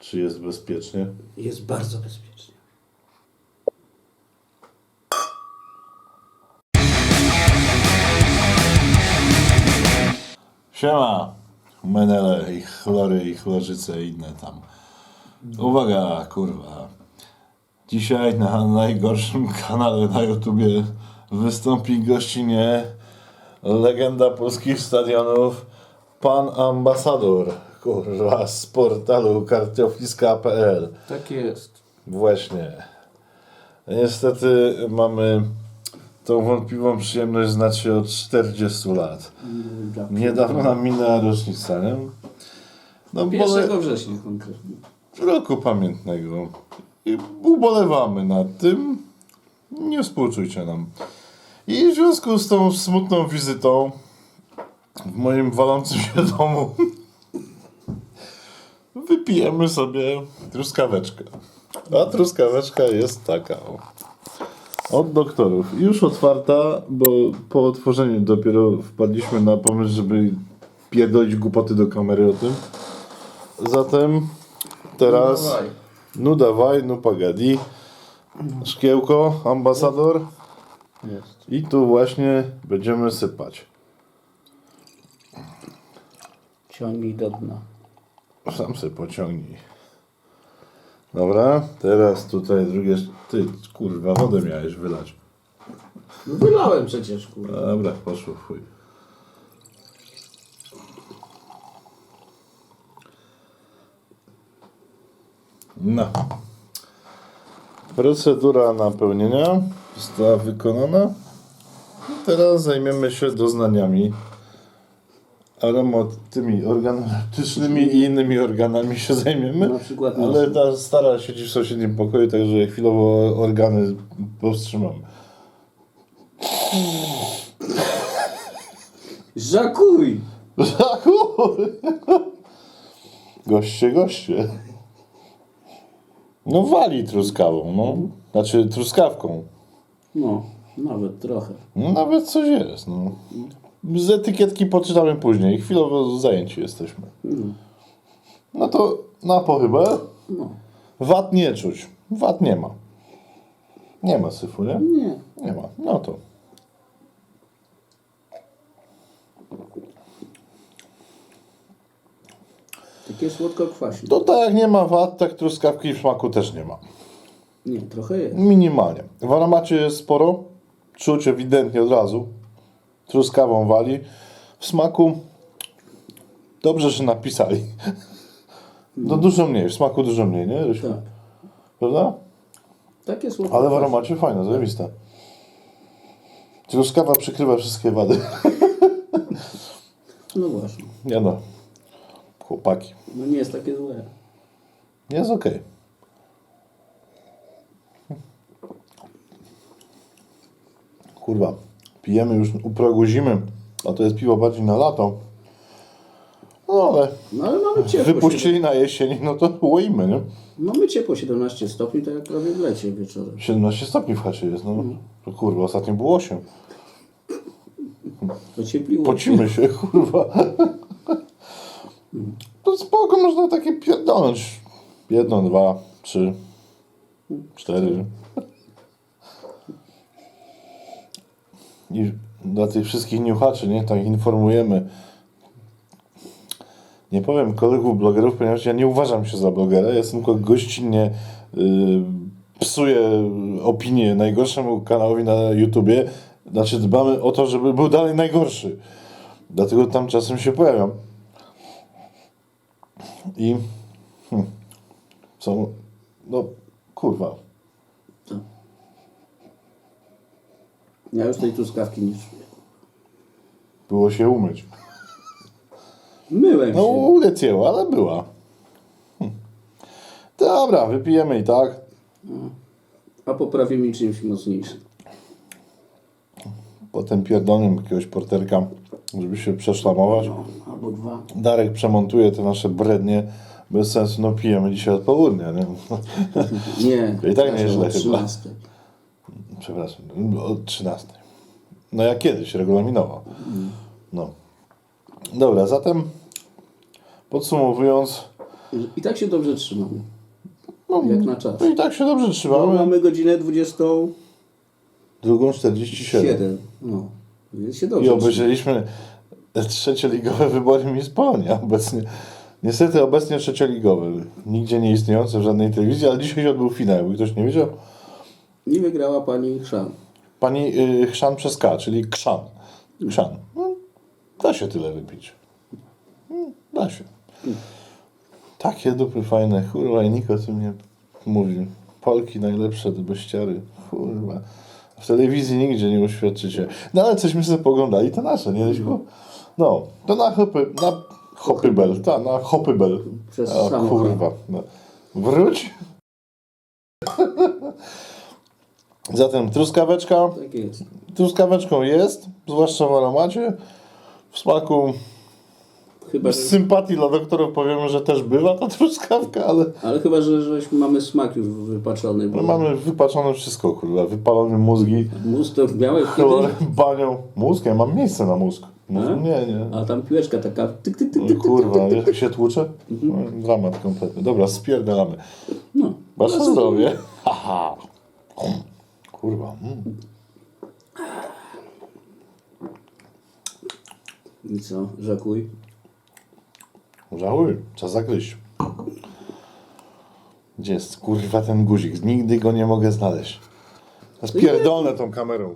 Czy jest bezpiecznie? Jest bardzo bezpiecznie. Siema! Menele i chlory i chlorzyce i inne tam. Uwaga, kurwa. Dzisiaj na najgorszym kanale na YouTubie wystąpi gościnie legenda polskich stadionów, pan ambasador, kurwa, z portalu kartofliska.pl. Tak jest. Właśnie. Niestety mamy tą wątpliwą przyjemność znać się od 40 lat. Niedawno nam minęła rocznica, nie? No, bole... 1 września konkretnie. roku pamiętnego. I ubolewamy nad tym. Nie współczujcie nam. I w związku z tą smutną wizytą w moim walącym się domu wypijemy sobie truskaweczkę. A truskaweczka jest taka. o. Od doktorów. Już otwarta, bo po otworzeniu dopiero wpadliśmy na pomysł, żeby pierdolić głupoty do kamery o tym. Zatem teraz... Dawaj. No dawaj, no pagadi. Szkiełko, ambasador. Jest. I tu właśnie będziemy sypać. Ciągnij do dna. Sam sobie pociągnij. Dobra, teraz tutaj drugie... Ty, kurwa, wodę miałeś wylać. No wylałem przecież, kurwa. Dobra, poszło w chuj. No. Procedura napełnienia została wykonana. Teraz zajmiemy się doznaniami. Aromat tymi organoleptycznymi i innymi organami się zajmiemy. Na przykład Ale ta stara siedzi w sąsiednim pokoju, także chwilowo organy powstrzymamy. Żakuj! Goście, goście. No wali truskawą, no. Znaczy truskawką. No, nawet trochę. No nawet coś jest, no. Z etykietki poczytamy później. Chwilowo zajęci jesteśmy. No to na pochybę. No. Wat nie czuć. Wat nie ma. Nie ma syfu, nie? Nie. Nie ma. No to. Takie słodko-kwaśne. To tak jak nie ma wat, tak truskawki w smaku też nie ma. Nie, trochę jest. Minimalnie. W aromacie jest sporo. Czuć ewidentnie od razu. Truskawą wali. W smaku dobrze, że napisali. No dużo mniej, w smaku dużo mniej, nie? Rysiu? Tak. Prawda? Takie słodko Ale w aromacie fajne, zajebiste. Truskawa przykrywa wszystkie wady. No właśnie. Nie no. Chłopaki. No nie jest takie złe. Jest okej. Kurwa, pijemy już u progu zimy, a to jest piwo bardziej na lato. No ale No ale mamy ciepło. wypuścili na jesień, no to łoimy, nie? Mamy ciepło 17 stopni, tak jak prawie w lecie wieczorem. 17 stopni w chacie jest, no. To kurwa, ostatnio było 8. Ociepliło Pocimy się, kurwa. To spoko, można takie pierdolnąć. Jedno, dwa, trzy, cztery. I dla tych wszystkich niuchaczy, nie, tak informujemy. Nie powiem kolegów blogerów, ponieważ ja nie uważam się za blogera, jestem tylko gościnnie y, psuję opinię najgorszemu kanałowi na YouTubie. Znaczy dbamy o to, żeby był dalej najgorszy. Dlatego tam czasem się pojawiam. I hmm, co? No kurwa. Ja już tej truskawki nie czuję. Było się umyć. Myłem No się. uleciała, ale była. Hm. Dobra, wypijemy i tak. A poprawię mi czymś mocniejszym. Potem pierdolnym jakiegoś porterka, żeby się przeszlamować. No, albo dwa. Darek przemontuje te nasze brednie. Bez sensu, no pijemy dzisiaj od południa, nie? Nie. I tak nie przepraszam, źle o chyba. 13. Przepraszam, od 13. No jak kiedyś, regulaminowo. No. Dobra, zatem podsumowując, I tak się dobrze trzymamy. No, Jak na czas. no i tak się dobrze No, trzymamy. mamy godzinę 27. Drugą 47. No, więc się I dobrze trzymamy. obejrzeliśmy trzecioligowe wybory Miss Polonia obecnie. Niestety obecnie trzecioligowe. Nigdzie nie istniejące w żadnej telewizji, ale dzisiaj się odbył finał. Jakby ktoś nie wiedział. I wygrała pani Chrzan. Pani y, Chrzan przez K, czyli Krzan. Krzan. No, da się tyle wypić. Mm, Da się. Takie dupy fajne. Kurwa, i Niko tu mnie mówi. Polki najlepsze, te beściary. Kurwa. W telewizji nigdzie nie uświadczycie. No ale cośmy sobie poglądali, to nasze, nie Leśku? No, to na hopy, na hopybel, ta, na hopybel. Przez O, samochód. kurwa. No. Wróć. Zatem truskaweczka. Tak jest. Truskaweczką jest, zwłaszcza w aromacie. W smaku Chyba, z że, sympatii dla doktorów powiemy, że też bywa ta truskawka, ale ale chyba, że żeśmy mamy smak już wypaczony. Bo my mamy wypaczone wszystko, kurwa. Wypalone mózgi, Mózg to miałeś chlor, kiedyś, banią. Mózg? Ja mam miejsce na mózg. Mózg? A? Nie, nie. a tam piłeczka taka tyk, tyk, tyk, No, tyk, kurwa, tyk, jak się tłucze? No, Dramat kompletny. Dobra, spierdalamy. No. Wasze zdrowie. Haha. Kurwa. Mm. I co, rzekuj. Żałuj, czas zakryć. Gdzie jest kurwa ten guzik? Nigdy go nie mogę znaleźć. Spierdolę tą kamerą.